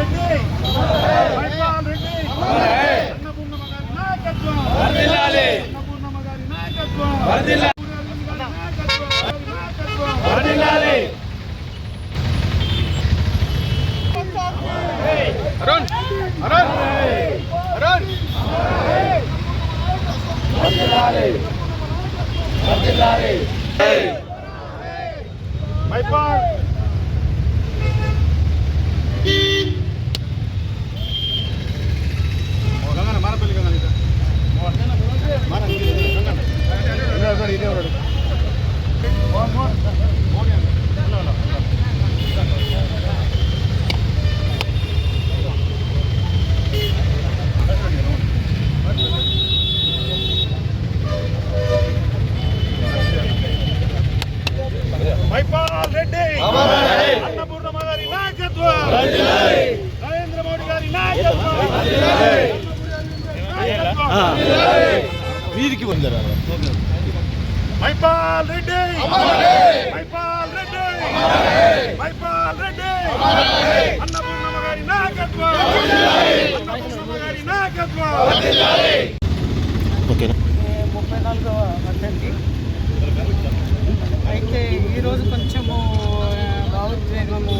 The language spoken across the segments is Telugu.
రెడ్డి మైపాల్ రెడ్డి అన్నపూర్ణమ్మ గారి నాయకత్వం వర్ధిల్లాలి అన్నపూర్ణమ్మ గారి నాయకత్వం వర్ధిల్లాలి వర్ధిల్లాలి అరుణ్ అరుణ్ అరుణ్ వర్ధిల్లాలి వర్ధిల్లాలి మైపాల్ మైపాల్ రెడ్డి. అన్నపూర్ణమ్మ గారి నాయకత్వం. నరేంద్ర మోడీ గారి నాయకత్వం. వీరికి పొందారు మైపాల్ రెడ్డి మైపాల్ రెడ్డి మైపాల్ రెడ్డి అన్నపూర్ణమ్మ గారి నాయకత్వం అన్నపూర్ణమ్మ గారి నాయకత్వం ఓకేనా ముప్పై నాలుగవ వర్ధంతి అయితే ఈరోజు కొంచెము భావోద్వేగము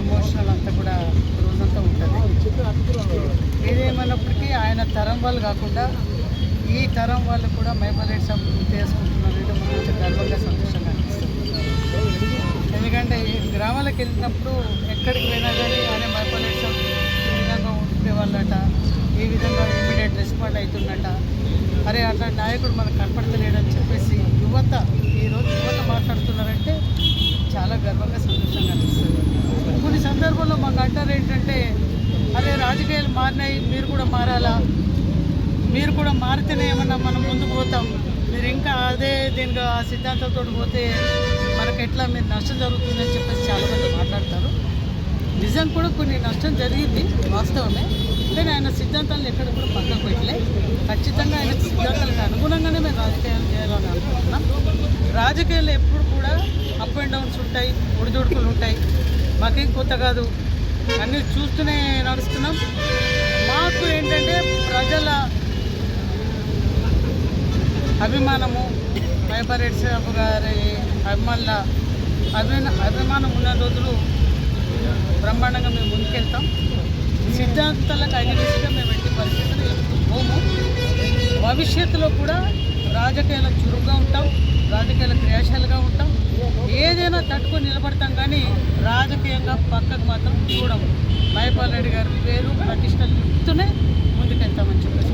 ఎమోషనల్ అంతా కూడా రోజంతా ఉంటుంది. ఏదేమైనప్పటికీ ఆయన తరం వాళ్ళు కాకుండా ఈ తరం వాళ్ళు కూడా మైబలేట్ సబ్ చేసుకుంటున్నారు ఇది మనకు గర్వంగా సంతోషంగా అనిపిస్తుంది. ఎందుకంటే గ్రామాలకు వెళ్ళినప్పుడు ఎక్కడికి పోయినా కానీ ఆయన మైబలేట్ సబ్ ఈ విధంగా ఉండేవాళ్ళట ఈ విధంగా ఇమీడియట్ రెస్పాండ్ అవుతున్నట అరే అట్లా నాయకుడు మనకు కనపడతలేడని చెప్పేసి యువత ఈరోజు యువత మాట్లాడుతున్నారంటే చాలా గర్వంగా సంతోషంగా అనిపిస్తుంది. కొన్ని సందర్భాల్లో మాకు అంటారు ఏంటంటే అరే రాజకీయాలు మారినాయి మీరు కూడా మారాలా? మీరు కూడా మారితేనే ఏమన్నా మనం ముందుకు పోతాం. మీరు ఇంకా అదే దీనిగా ఆ సిద్ధాంతంతో పోతే మనకు ఎట్లా మీరు నష్టం జరుగుతుందని చెప్పేసి చాలామంది మాట్లాడతారు. నిజం కూడా కొన్ని నష్టం జరిగింది వాస్తవమే. కానీ ఆయన సిద్ధాంతాలను ఎక్కడ కూడా పక్కకు పెట్టలే. ఖచ్చితంగా ఆయన సిద్ధాంతాలకు అనుగుణంగానే మేము రాజకీయాలు చేయాలని అనుకుంటున్నాం. రాజకీయాలు ఎప్పుడు కూడా అప్ అండ్ డౌన్స్ ఉంటాయి ఒడిదొడుకులు ఉంటాయి. మాకేం కొత్త కాదు. అన్నీ చూస్తూనే నడుస్తున్నాం. మాకు ఏంటంటే అభిమానము వైబరెడ్ సాబు గారి అభిమానుల అభిమాన అభిమానం ఉన్న రోజులు బ్రహ్మాండంగా మేము ముందుకెళ్తాం. సిద్ధాంతాలకు అగ్నిగా మేము ఎట్టి పరిస్థితులు పోము భవిష్యత్తులో కూడా రాజకీయాల చురుగ్గా ఉంటాం రాజకీయాల క్రియాశీలుగా ఉంటాం. ఏదైనా తట్టుకొని నిలబడతాం కానీ రాజకీయంగా పక్కకు మాత్రం చూడము. మైపాల్ రెడ్డి గారి పేరు ప్రతిష్టలు ముందుకెళ్తామని చెప్పేసి